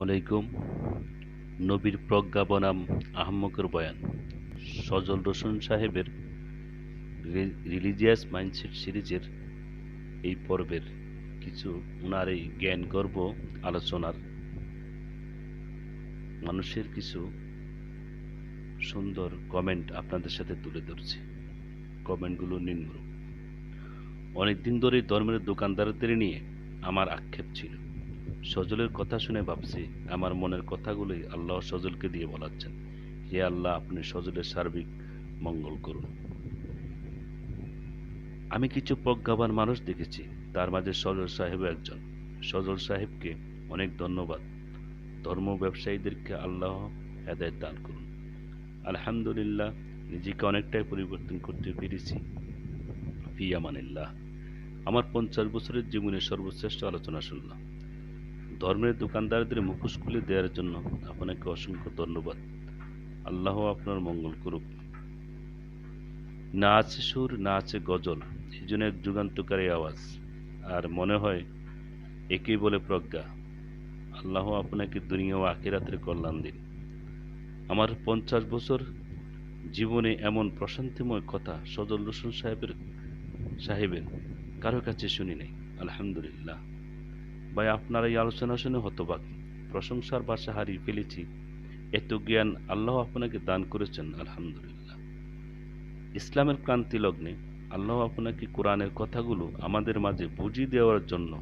আলাইকুম। নবীর প্রজ্ঞা বনাম আহম্মকের বয়ান। সজল রোশন সাহেবের রিলিজিয়াস মাইন্ডসেট সিরিজের এই পর্বের কিছু ওনার এই জ্ঞান গর্ব আলোচনার মানুষের কিছু সুন্দর কমেন্ট আপনাদের সাথে তুলে ধরছি। কমেন্টগুলো নিম্নরূপ। অনেকদিন ধরে ধর্মের দোকানদারদের নিয়ে আমার আক্ষেপ ছিল। সজলের কথা শুনে ভাবছি, আমার মনের কথাগুলোই আল্লাহ সজলকে দিয়ে বলাচ্ছেন। হে আল্লাহ, আপনি সজলের সার্বিক মঙ্গল করুন। আমি কিছু প্রজ্ঞাবান মানুষ দেখেছি, তার মাঝে সজল সাহেব একজন। সজল সাহেবকে অনেক ধন্যবাদ। ধর্ম ব্যবসায়ীদেরকে আল্লাহ হেদায়ত দান করুন। আলহামদুলিল্লাহ, নিজেকে অনেকটাই পরিবর্তন করতে পেরেছি। ফিয়ামানিল্লাহ আমার পঞ্চাশ বছরের জীবনের সর্বশ্রেষ্ঠ আলোচনা শুনলাম। ধর্মের দোকানদারদের মুখোশ খুলে দেওয়ার জন্য আপনাকে অসংখ্য ধন্যবাদ। আল্লাহ আপনার মঙ্গল করুক। না আছে সুর, না আছে গজল, এই জন্য এক যুগান্তকারী আওয়াজ। আর মনে হয় একেই বলে প্রজ্ঞা। আল্লাহ আপনাকে দুনিয়া ও আখিরাতের কল্যাণ দিন। আমার পঞ্চাশ বছর জীবনে এমন প্রশান্তিময় কথা সজল রসুন সাহেবের সাহেবের কারও কাছে শুনি নাই। আলহামদুলিল্লাহ। ভাই, আপনার এই আলোচনা শুনে হতবাক। প্রশংসার ভাষা হারিয়ে ফেলেছি। এত জ্ঞান আল্লাহ আপনাকে দান করেছেন, আলহামদুলিল্লাহ। ইসলামের ক্রান্তি লগ্নে আল্লাহ আপনাকে কোরআনের কথাগুলো আমাদের মাঝে বুঝিয়ে দেওয়ার জন্য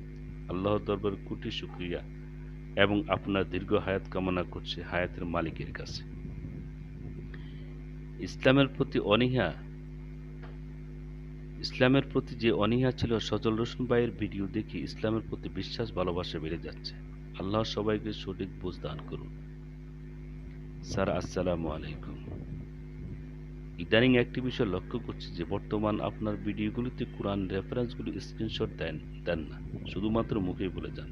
আল্লাহ দরবার কুটি শুক্রিয়া এবং আপনার দীর্ঘ হায়াত কামনা করছে হায়াতের মালিকের কাছে। ইসলামের প্রতি অনীহা ইসলামের প্রতি যে অনীহা ছিল, সজল রোশন ভাইয়ের ভিডিও দেখে ইসলামের প্রতি বিশ্বাস, ভালোবাসা বেড়ে যাচ্ছে। আল্লাহ সবাইকে সঠিক বুঝ দান করুন। স্যার, আসসালামু আলাইকুম। ইদানিং একটি বিষয় লক্ষ্য করছি যে বর্তমান আপনার ভিডিওগুলিতে কোরআন রেফারেন্সগুলি স্ক্রিনশট দেন দেন না, শুধুমাত্র মুখেই বলে যান।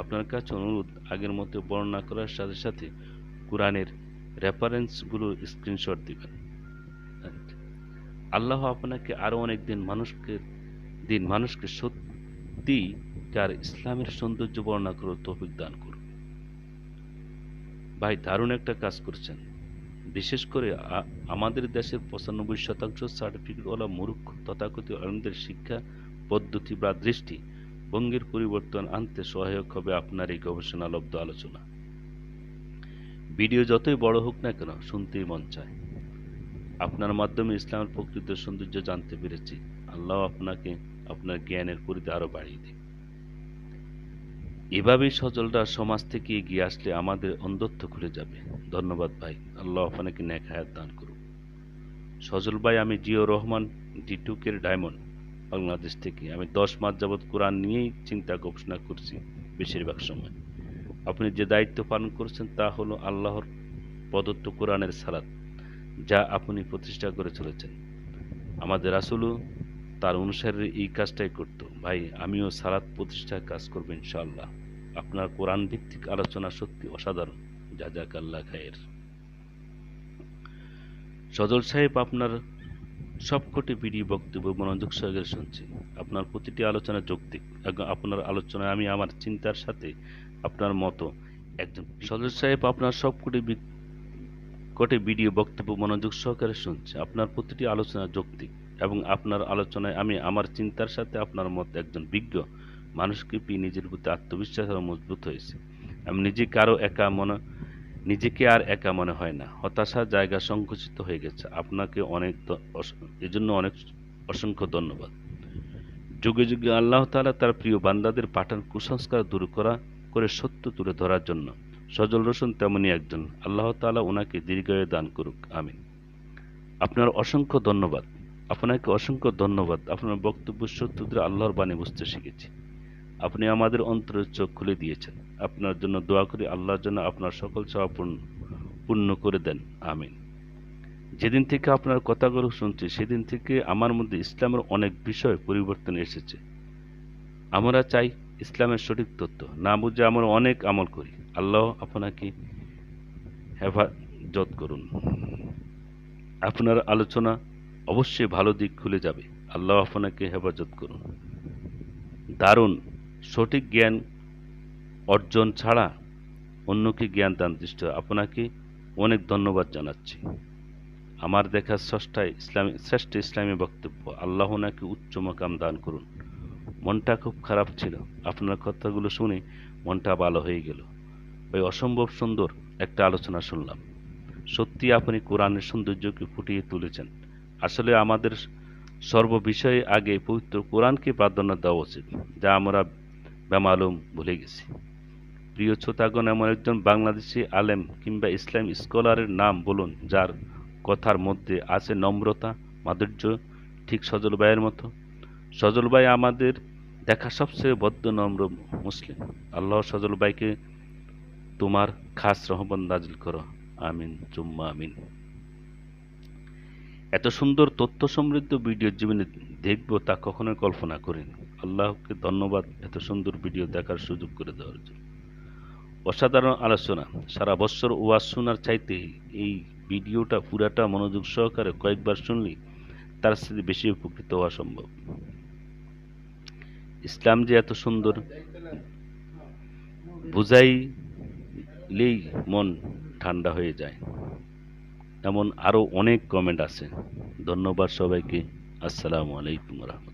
আপনার কাছে অনুরোধ, আগের মতো বর্ণনা করার সাথে সাথে কোরআনের রেফারেন্সগুলো স্ক্রিনশট দিবেন। আল্লাহ আপনাকে আরও অনেক দিন মানুষকে দিন মানুষকে সত্যি সত্যিকার ইসলামের সৌন্দর্য বর্ণনা করে তৌফিক দান করুন। ভাই, দারুণ একটা কাজ করছেন। বিশেষ করে আমাদের দেশের পঁচানব্বই শতাংশ সার্টিফিকেটওয়ালা মূর্খ তথাকথিত আলমদের শিক্ষা পদ্ধতি বা দৃষ্টি ভঙ্গির পরিবর্তন আনতে সহায়ক হবে আপনার এই গবেষণালব্ধ আলোচনা। ভিডিও যতই বড় হোক না কেন, শুনতেই মন চায়। আপনার মাধ্যমে ইসলামের প্রকৃত সৌন্দর্য জানতে পেরেছি। আল্লাহ আপনাকে আপনার জ্ঞানের পরিধি আরও বাড়িয়ে দিন এভাবেই সজলরা সমাজ থেকে এগিয়ে আসলে আমাদের অন্ধত্ব খুলে যাবে। ধন্যবাদ ভাই। আল্লাহ আপনাকে ন্যাক হায়াত দান করুন সজল ভাই, আমি জিও রহমান ডিটুকের ডায়মন্ড, বাংলাদেশ থেকে। আমি দশ মাস যাবৎ কোরআন নিয়েই চিন্তা গবেষণা করছি বেশিরভাগ সময়। আপনি যে দায়িত্ব পালন করছেন তা হলো আল্লাহর প্রদত্ত কোরআনের সালাদ যা আপনি প্রতিষ্ঠা করে চলেছেন। আমাদের আসলও তার অনুসারে এই কাজটাই করত। ভাই, আমিও সালাদ প্রতিষ্ঠার কাজ করব ইনশাআল্লাহ। আপনার কোরআন ভিত্তিক আলোচনা সত্যি অসাধারণ। যা যাক আল্লাহ খায়ের। সজল সাহেব আপনার সবকটি ভিডিও বক্তব্য মনোযোগ সহকারে শুনছি। আপনার প্রতিটি আলোচনা যৌক্তিক আপনার আলোচনায় আমি আমার চিন্তার সাথে আপনার মতো একজন। সজল সাহেব, আপনার সবকটি কটে ভিডিও বক্তব্য মনোযোগ সহকারে শুনছে। আপনার প্রতিটি আলোচনা যৌক্তিক এবং আপনার আলোচনায় আমি আমার চিন্তার সাথে আপনার মত একজন বিজ্ঞ মানুষকে পেয়ে নিজের প্রতি আত্মবিশ্বাস আরও মজবুত হয়েছে। আমি নিজেকে আরও একা মনে, নিজেকে আর একা মনে হয় না। হতাশা জায়গা সংকুচিত হয়ে গেছে। আপনাকে অনেক এজন্য অনেক অসংখ্য ধন্যবাদ। যুগে যুগে আল্লাহ তালা তার প্রিয় বান্দাদের পাঠান কুসংস্কার দূর করা, করে সত্য তুলে ধরার জন্য সজল রোশন তেমনই একজন। আল্লাহ তালা ওনাকে দীর্ঘায়ু দান করুক। আমিন। আপনার অসংখ্য ধন্যবাদ। আপনাকে অসংখ্য ধন্যবাদ। আপনার বক্তব্য সত্যদের আল্লাহর বাণী বুঝতে শিখেছি। আপনি আমাদের অন্তরের চোখ খুলে দিয়েছেন। আপনার জন্য দোয়া করি আল্লাহর জন্য আপনার সকল চাওয়া পূর্ণ পূর্ণ করে দেন। আমিন। যেদিন থেকে আপনার কথাগুলো শুনছি, সেদিন থেকে আমার মধ্যে ইসলামের অনেক বিষয় পরিবর্তন এসেছে। আমরা চাই ইসলামের সঠিক তথ্য না বুঝে আমরা অনেক আমল করি। আল্লাহ আপনাকে হেফাজত করুন। আপনার আলোচনা অবশ্যই ভালো দিক খুলে যাবে। আল্লাহ আপনাকে হেফাজত করুন। দারুণ সঠিক জ্ঞান অর্জন ছাড়া অন্যকে জ্ঞান দান দৃষ্ট আপনাকে অনেক ধন্যবাদ জানাচ্ছি। আমার দেখা ষষ্ঠায় ইসলামী শ্রেষ্ঠ ইসলামী বক্তব্য, আল্লাহ নাকি উচ্চ মাকাম দান করুন। মনটা খুব খারাপ ছিল। আপনার কথাগুলো শুনে মনটা ভালো হয়ে গেল। ওই অসম্ভব সুন্দর একটা আলোচনা শুনলাম। সত্যি আপনি কোরআনের সৌন্দর্যকে ফুটিয়ে তুলেছেন। আসলে আমাদের সর্ববিষয়ে আগে পবিত্র কোরআনকে প্রাধান্য দেওয়া উচিত, যা আমরা বেমালুম ভুলে গেছি। প্রিয় শ্রোতাগণ, এমন একজন বাংলাদেশি আলেম কিংবা ইসলাম স্কলারের নাম বলুন, যার কথার মধ্যে আছে নম্রতা, মাধুর্য, ঠিক সজল ভাইয়ের মতো। সজল ভাই আমাদের দেখা সবচেয়ে বদ্ধ নম্র মুসলিম। আল্লাহ সজল ভাইকে তোমার খাস রহমান নাজিল করো। আমিন চুম্মা আমিন। এত সুন্দর তথ্য সমৃদ্ধ ভিডিও জীবনে দেখব তা কখনোই কল্পনা করিনি। আল্লাহকে ধন্যবাদ এত সুন্দর ভিডিও দেখার সুযোগ করে দেওয়ার জন্য। অসাধারণ আলোচনা। সারা বছর ওয়াজ শোনার চাইতে এই ভিডিওটা পুরাটা মনোযোগ সহকারে কয়েকবার শুনলে তার সাথে বেশি উপকৃত হওয়া সম্ভব। ইসলাম যে এত সুন্দর, বুঝাইলেই মন ঠান্ডা হয়ে যায়। এমন আরও অনেক কমেন্ট আছে। ধন্যবাদ সবাইকে। আসসালামু আলাইকুম রহমতুল্লাহ।